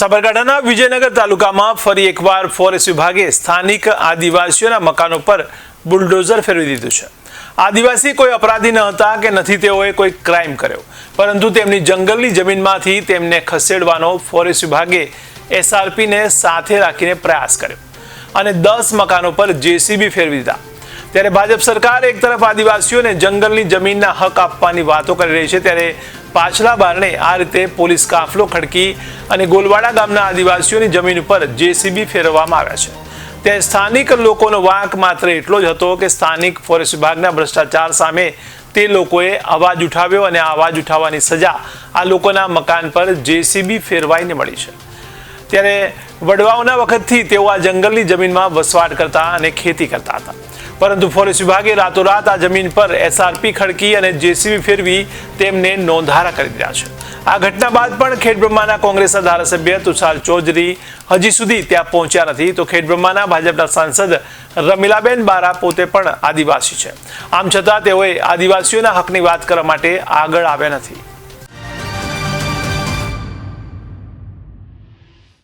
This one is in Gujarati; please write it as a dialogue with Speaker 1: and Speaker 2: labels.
Speaker 1: સાબરકાંઠાના વિજયનગર તાલુકામાં ફરી એકવાર ફોરેસ્ટ વિભાગે સ્થાનિક આદિવાસીઓના મકાનો પર બુલડોઝર ફેરવી દીધું છે. આદિવાસી કોઈ અપરાધી ન હતા કે નથી તેઓએ કોઈ ક્રાઇમ કર્યો. પરંતુ તેમની જંગલની જમીનમાંથી તેમને ખસેડવાનો ફોરેસ્ટ વિભાગે એસઆરપીને સાથે રાખીને પ્રયાસ કર્યો. અને દસ મકાનો પર જેસીબી ફેરવી દીધા. ત્યારે ભાજપ સરકાર એક તરફ આદિવાસીઓને જંગલની જમીનના હક આપવાની વાતો કરી રહી છે, ત્યારે પાછલા બારણે આ રીતે પોલીસ કાફલો ખડકી અને ગોલવાડા ગામના આદિવાસીઓની જમીન ઉપર જેસીબી ફેરવવામાં આવ્યા છે. ત્યારે સ્થાનિક લોકોનો વાંક માત્ર એટલો જ હતો કે સ્થાનિક ફોરેસ્ટ વિભાગના ભ્રષ્ટાચાર સામે તે લોકોએ અવાજ ઉઠાવ્યો અને આ અવાજ ઉઠાવવાની સજા આ લોકોના મકાન પર જેસીબી ફેરવાઈને મળી છે. ત્યારે વડવાઓના વખતથી તેઓ આ જંગલની જમીનમાં વસવાટ કરતા અને ખેતી કરતા હતા. પરંતુ ફોરેસ્ટ વિભાગે રાતોરાત આ જમીન પર એસઆરપી ખડકી અને જેસીબી ફેરવી તેમને નોંધારા કરી દીધા છે. આ ઘટના બાદ પણ ખેડબ્રહ્માના કોંગ્રેસના ધારાસભ્ય તુષાર ચૌધરી હજી સુધી ત્યાં પહોંચ્યા નથી. તો ખેડબ્રહ્માના ભાજપના સાંસદ રમીલાબેન બારા પોતે પણ આદિવાસી છે. આમ છતાં તેઓએ આદિવાસીઓના હકની વાત કરવા માટે આગળ આવ્યા નથી.